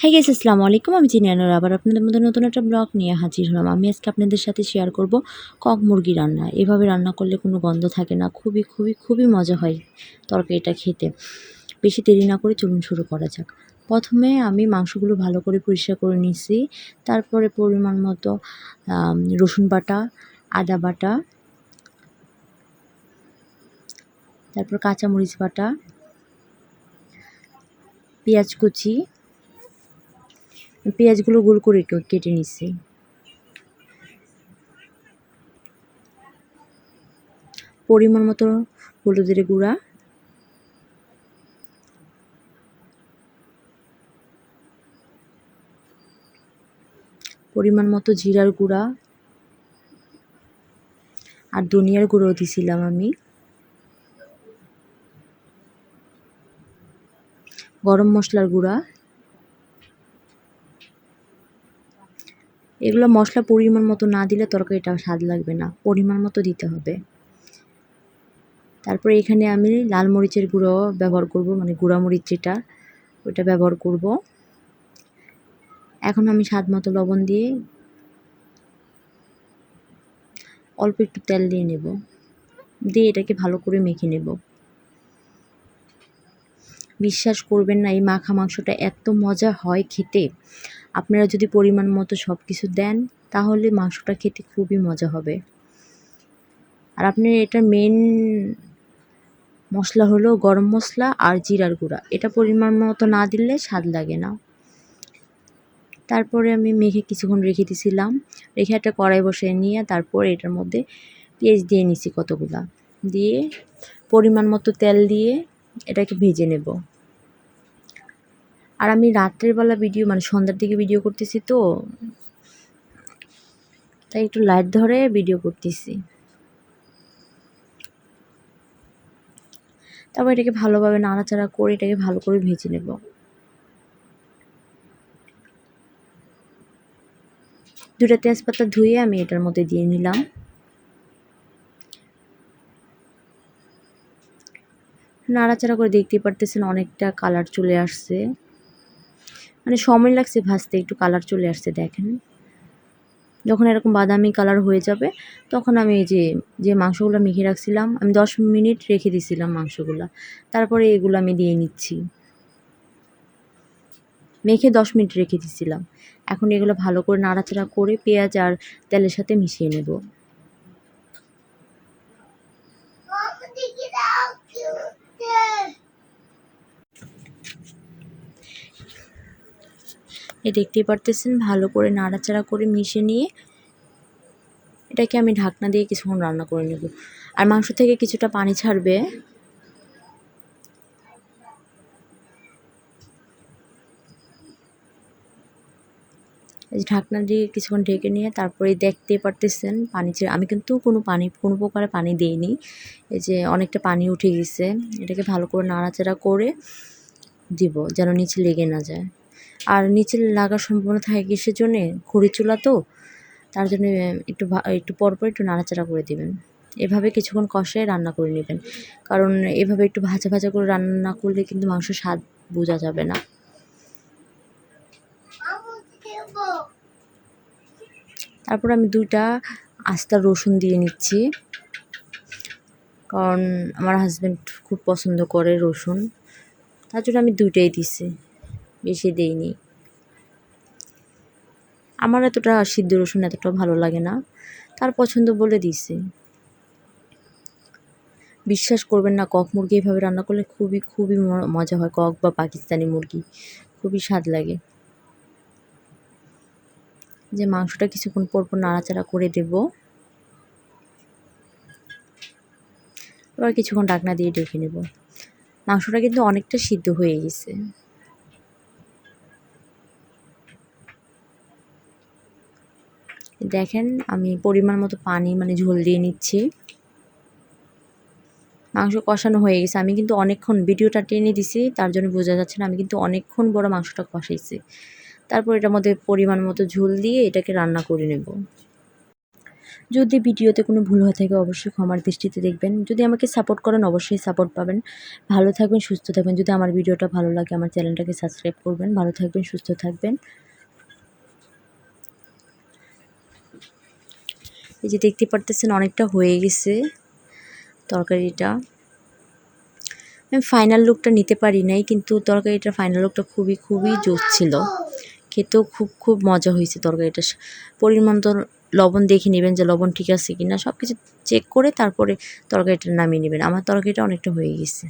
হ্যাঁ গেস আসসালামু আলাইকুম। আমি চিনিয়ানোর আবার আপনাদের মধ্যে নতুন একটা ব্লগ নিয়ে হাজির হলাম। আমি আজকে আপনাদের সাথে শেয়ার করব কক মুরগি রান্না। এভাবে রান্না করলে কোনো গন্ধ থাকে না। খুবই খুবই খুবই মজা হয় তরকারিটা খেতে। বেশি দেরি না করে চলুন শুরু করা যাক। প্রথমে আমি মাংসগুলো ভালো করে পরিষ্কার করে নিছি তারপরে পরিমাণ মতো রসুন বাটা, আদা বাটা, তারপর কাঁচামরিচ বাটা, পেঁয়াজ কুচি পেঁয়াজগুলো গোল করে কেটে নিচ্ছি। পরিমাণ মতো হলুদের গুঁড়া। পরিমাণ মতো জিরার গুঁড়া। আর ধনিয়ার গুঁড়ো দিছিলাম আমি। গরম মশলার গুঁড়া। এগুলো মশলা পরিমাণ মতো না দিলে তরকারিটা স্বাদ লাগবে না। পরিমাণ মতো দিতে হবে। তারপরে এখানে আমি লাল মরিচের গুঁড়ো ব্যবহার করব মানে গুঁড়া মরিচ যেটা ওটা ব্যবহার করব। এখন আমি স্বাদ মতো লবণ দিয়ে অল্প একটু তেল দিয়ে নেব। দিয়ে এটাকে ভালো করে মেখে নেব। বিশ্বাস করবেন না, এই মাখা মাংসটা এত মজা হয় খেতে। আপনারা যদি পরিমাণ মতো সব কিছু দেন, তাহলে মাংসটা খেতে খুবই মজা হবে। আর আপনি এটা মেন মশলা হলো গরম মশলা আর জিরার গুঁড়া। এটা পরিমাণ মতো না দিলে স্বাদ লাগে না। তারপরে আমি মেখে কিছুক্ষণ রেখে দিয়েছিলাম রেখে একটা কড়াই বসিয়ে নিয়ে তারপর এটার মধ্যে পেঁয়াজ দিয়ে নিছি কতগুলা। দিয়ে পরিমাণ মতো তেল দিয়ে এটাকে ভেজে নেব। আর আমি রাত্রের বেলা ভিডিও মানে সন্ধ্যার দিকে ভিডিও করতেছি তো, তাই একটু লাইট ধরে ভিডিও করতেছি। তারপর এটাকে ভালোভাবে নাড়াচাড়া করে এটাকে ভালো করে ভেজে নেব। দুটা তেজপাতা ধুয়ে আমি এটার মধ্যে দিয়ে নিলাম। নাড়াচাড়া করে দেখতেই পারতেছেন অনেকটা কালার চলে আসছে। মানে সময় লাগছে ভাজতে, একটু কালার চলে আসছে দেখেন। যখন এরকম বাদামি কালার হয়ে যাবে, তখন আমি এই যে যে মাংসগুলো মেখে রাখছিলাম, আমি দশ মিনিট রেখে দিয়েছিলাম মাংসগুলো। তারপরে এগুলো আমি দিয়ে নিচ্ছি। মেখে দশ মিনিট রেখে দিয়েছিলাম এখন এগুলো ভালো করে নাড়াচাড়া করে পেঁয়াজ আর তেলের সাথে মিশিয়ে নেব। এ দেখতেই পারতেছেন, ভালো করে নাড়াচাড়া করে মিশে নিয়ে এটাকে আমি ঢাকনা দিয়ে কিছুক্ষণ রান্না করে নেব। আর মাংস থেকে কিছুটা পানি ছাড়বে। ঢাকনা দিয়ে কিছুক্ষণ ঢেকে নিয়ে তারপরে দেখতে পারতেছেন পানি ছেড়ে, আমি কিন্তু কোনো পানি, কোনো প্রকারে পানি দিইনি। এই যে অনেকটা পানি উঠে গেছে, এটাকে ভালো করে নাড়াচাড়া করে দিব, যেন নিচে লেগে না যায়। আর নিচে লাগার সম্ভাবনা থাকে কিসের জন্যে? খড়ি চুলা তো, তার জন্য একটু একটু পরপর একটু নাড়াচাড়া করে দিবেন। এভাবে কিছুক্ষণ কষায় রান্না করে নেবেন। কারণ এভাবে একটু ভাজা ভাজা করে রান্না করলে কিন্তু মাংস স্বাদ বোঝা যাবে না। তারপর আমি দুইটা আস্তা রসুন দিয়ে নিচ্ছি। কারণ আমার হাজব্যান্ড খুব পছন্দ করে রসুন। তার জন্য আমি দুইটাই দিছি। বেশি দেইনি। আমার এতটা সিদ্ধ রসুন এতটা ভালো লাগে না। তার পছন্দ বলে দিছে বিশ্বাস করবেন না, কক মুরগি এভাবে রান্না করলে খুবই খুবই মজা হয়। কক বা পাকিস্তানি মুরগি, খুবই স্বাদ লাগে। যে মাংসটা কিছুক্ষণ পর পর নাড়াচাড়া করে দেব। এবার কিছুক্ষণ ডাকনা দিয়ে ডেকে নেব। মাংসটা কিন্তু অনেকটা সিদ্ধ হয়ে গেছে। দেখেন, আমি পরিমাণ মতো পানি মানে ঝোল দিয়ে নিচ্ছি। মাংস কষানো হয়ে গেছে। আমি কিন্তু অনেকক্ষণ ভিডিওটা টেনে দিছি, তার জন্য বোঝা যাচ্ছে না, আমি কিন্তু অনেকক্ষণ বড় মাংসটা কষাইছি। তারপর এটার মধ্যে পরিমাণ মতো ঝোল দিয়ে এটাকে রান্না করে নেব। যদি ভিডিওতে কোনো ভুল হয়ে থাকে, অবশ্যই ক্ষমার দৃষ্টিতে দেখবেন। যদি আমাকে সাপোর্ট করেন, অবশ্যই সাপোর্ট পাবেন। ভালো থাকবেন, সুস্থ থাকবেন। যদি আমার ভিডিওটা ভালো লাগে, আমার চ্যানেলটাকে সাবস্ক্রাইব করবেন। ভালো থাকবেন, সুস্থ থাকবেন। এই যে দেখতে পারতেছেন অনেকটা হয়ে গেছে তরকারিটা। আমি ফাইনাল লুকটা নিতে পারি নাই, কিন্তু তরকারিটার ফাইনাল লুকটা খুবই খুবই জোর ছিল। খেতেও খুব খুব মজা হয়েছে তরকারিটা। পরিমাণ তো লবণ দেখে নেবেন যে লবণ ঠিক আছে কি না সব কিছু চেক করে তারপরে তরকারিটা নামিয়ে নেবেন। আমার তরকারিটা অনেকটা হয়ে গেছে।